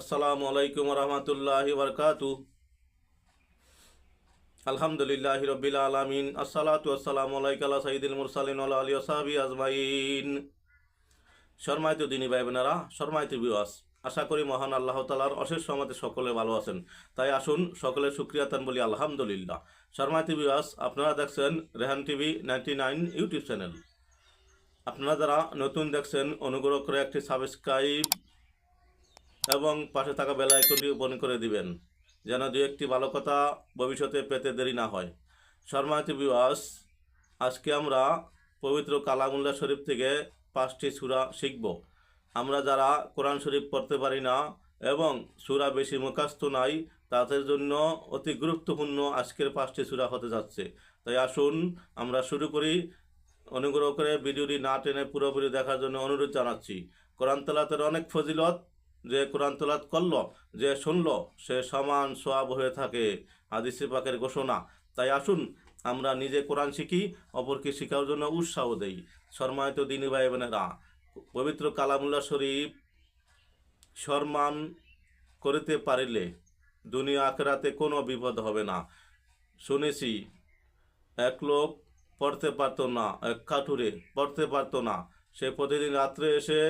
আসসালামু আলাইকুম রহমতুল্লাহি বরকাতু আলহামদুলিল্লাহ রবিল আলমিন, আসসালাতু আসসালামু আলাইকাল্লা সঈদুল মুরসালিন আলী সাহাবি আজমাইন। শর্মায়িত দিনী ভাই বোনেরা শর্মায়িত বিওয়াস আশা করি মহান আল্লাহ তালার অশেষ সমাতে সকলে ভালো আছেন। তাই আসুন সকলে সুক্রিয়া তান বলি আলহামদুলিল্লাহ। শর্মায়িত বিওয়াস আপনারা দেখছেন Rehan TV ninety nine YouTube channel. আপনারা যারা নতুন দেখছেন, অনুগ্রহ করে একটি সাবস্ক্রাইব এবং পাশে থাকা বেল আইকনটি ওপেন করে দিবেন, যেন দু একটি ভালো কথা ভবিষ্যতে পেতে দেরি না হয়। শর্মায়িত বিওয়াস আজকে আমরা পবিত্র কালামুল্লাহ শরীফ থেকে পাঁচটি সূরা শিখব। আমরা যারা কোরআন শরীফ পড়তে পারি না এবং সূরা বেশি মুখাস্ত নাই, তাদের জন্য অতি গুরুত্বপূর্ণ আজকের পাঁচটি সূরা হতে যাচ্ছে। তাই আসুন, আমরা শুরু করি। অনুগ্রহ করে ভিডিওটি না টেনে পুরোপুরি দেখার জন্য অনুরোধ জানাচ্ছি। কোরআন তালাতের অনেক ফজিলত যে কোরআন তালাত করল, যে শুনল, সে সমান সোয়াব হয়ে থাকে। হাদিসে পাকের ঘোষণা, তাই আসুন আমরা নিজে কোরআন শিখি, অপরকে শেখার জন্য উৎসাহ দেই। সম্মানিত দিনী ভাই বোনেরা পবিত্র কালামুল্লা শরীফ সম্মান করিতে পারিলে দুনিয়া আখেরাতে কোনো বিপদ হবে না। শুনেছি, এক লোক পড়তে পারতো না, এক কাঠুরে পড়তে পারতো না। সে প্রতিদিন রাত্রে এসে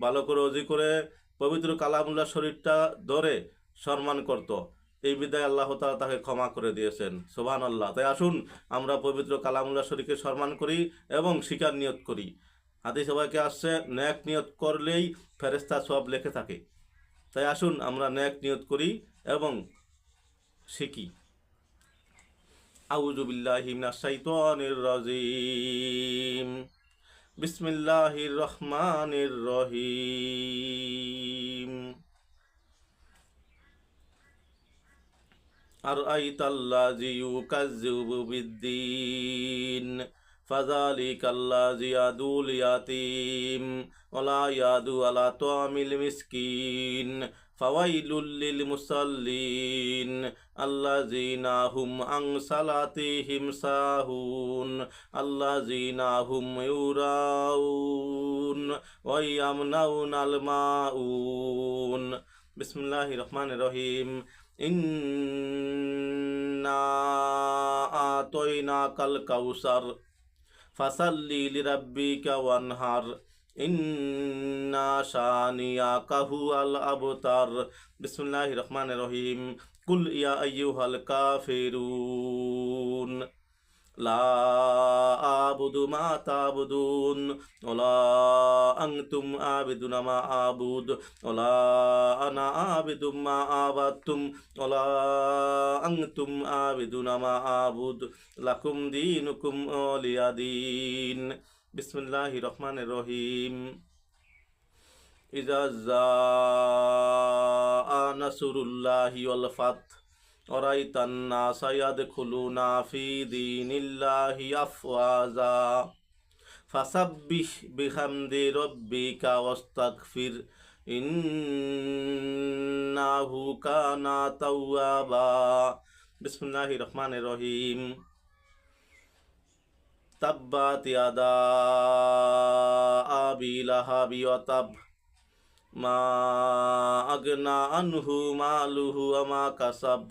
ভালো করে অজি করে পবিত্র কালামুল্লাহ শরীরটা ধরে সম্মান করত। এই বিদায় আল্লাহ তালা তাকে ক্ষমা করে দিয়েছেন। সোভান আল্লাহ তাই আসুন, আমরা পবিত্র কালামুল্লাহ শরীফকে সম্মান করি এবং শিকার নিয়ত করি। হাতি সবাইকে আসছে, ন্যাক নিয়ত করলেই ফেরেস্তা সব লেখে থাকে। তাই আসুন, আমরা ন্যাক নিয়ত করি এবং শিখি। রাজিম। বিসমিল্লাহির রহমানির রহিম। أرأيت الذي يكذب بالدين فذلك الذي يدعو اليتيم ولا يدعو على طعام المسكين فويل للمصلين الذين هم عن صلاتهم ساهون الذين هم يراؤون ويمنعون الماؤون بسم الله الرحمن الرحيم ইন্না আতইনা কাল কাউসার ফসল্লি লিরাব্বিকা ওয়ানহার ইন্না শানিয়া কাহু আল আবতার বিসমুল্লাহ রহমান রহিম। কুল ইয়া আইয়ুহাল কাফিরুন লা আবুদু মা তাবুদুন ওলা আনতুম আবিদুনা মা আবুদ ওলা আনা আবিদু মা আবাদতুম ওলা আনতুম আবিদুনা মা আবুদ, লাকুম দীনুকুম ওলিয়া দিন। বিসমুল্লাহ রহমান রহিম। ইজা নাসুরুল্লাহি ওয়াল ফাত ورأيت الناس يدخلون في دين الله أفواجا فسبح بحمد ربك واستغفر إنه كان توابا بسم الله الرحمن الرحيم تبت يدا أبي لهب وتب ما أغنى عنه ماله وما كسب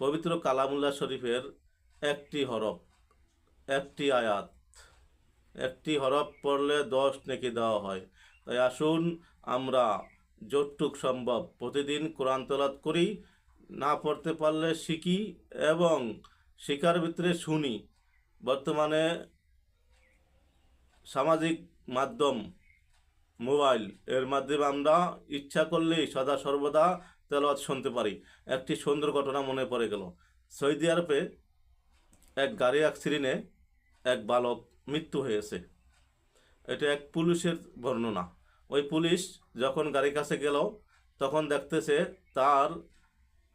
পবিত্র কালামুল্লাহ শরীফের একটি হরফ, একটি আয়াত। একটি হরফ পড়লে দশ নেকি দেওয়া হয়। তাই আসুন আমরা যতটুক সম্ভব প্রতিদিন কোরআন তলাত করি, না পড়তে পারলে শিখি এবং শিকার ভিতরে শুনি। বর্তমানে সামাজিক মাধ্যম মোবাইল, এর মাধ্যমে আমরা ইচ্ছা করলেই সদা সর্বদা তেলাওয়াত শুনতে পারি। একটি সুন্দর ঘটনা মনে পড়ে গেল। সৌদি আরবে এক গাড়ি অ্যাক্সিডেন্টে এক বালক মৃত্যু হয়েছে। এটা এক পুলিশের বর্ণনা। ওই পুলিশ যখন গাড়ির কাছে গেল, তখন দেখতেছে তার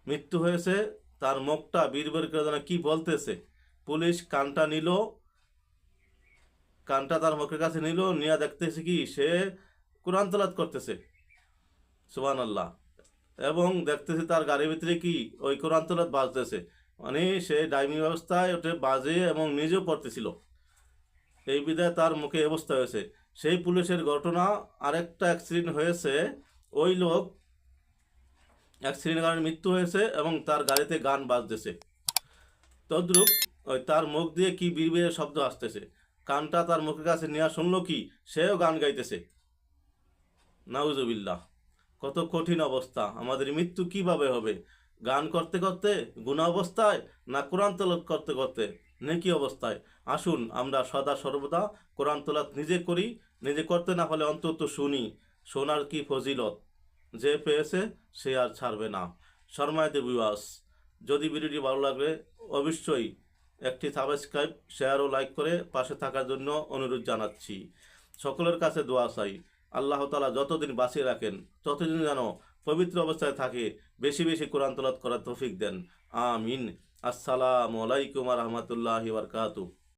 মৃত্যু হয়েছে, তার মুখটা বীর বের করে যেন কি বলতেছে। পুলিশ কানটা নিল, কানটা তার মুখের কাছে নিল, নিয়ে দেখতেছে কি সে কোরআন তলাত করতেছে। সুবান আল্লাহ এবং দেখতেছে তার গাড়ির ভিতরে কি ওই কোরআন বাজতেছে। মানে সে ডাইমিং ব্যবস্থায় ওঠে, বাজে এবং নিজেও পড়তেছিল। এই বিধায় তার মুখে অবস্থা হয়েছে। সেই পুলিশের ঘটনা আরেকটা অ্যাক্সিডেন্ট হয়েছে। ওই লোক অ্যাক্সিডেন্ট কারণে মৃত্যু হয়েছে এবং তার গাড়িতে গান বাজতেছে। তদ্রূপ ওই তার মুখ দিয়ে কি বিড়বিড়ের শব্দ আসতেছে। কানটা তার মুখের কাছে নেওয়া শুনলো কি, সেও গান গাইতেছে। নাউজুবিল্লাহ। কত কঠিন অবস্থা। আমাদের মৃত্যু কীভাবে হবে? গান করতে করতে, গুণা অবস্থায়, না কোরআন তলত করতে করতে? নেকি অবস্থায়? আসুন, আমরা সদা সর্বদা কোরআন তলাত নিজে করি, নিজে করতে না হলে অন্তত শুনি। শোনার কি ফজিলত? যে পেয়েছে, সে আর ছাড়বে না। শর্মায়তে বিবাস যদি ভিডিওটি ভালো লাগলে অবশ্যই একটি সাবস্ক্রাইব শেয়ার ও লাইক করে পাশে থাকার জন্য অনুরোধ জানাচ্ছি। সকলের কাছে দোয়া চাই। আল্লাহ তালা যতদিন বাঁচিয়ে রাখেন, ততদিন যেন পবিত্র অবস্থায় থাকে, বেশি বেশি কোরআন তলাত করার তৌফিক দেন। আমিন। আসসালামু আলাইকুম রহমতুল্লাহি বারকাতু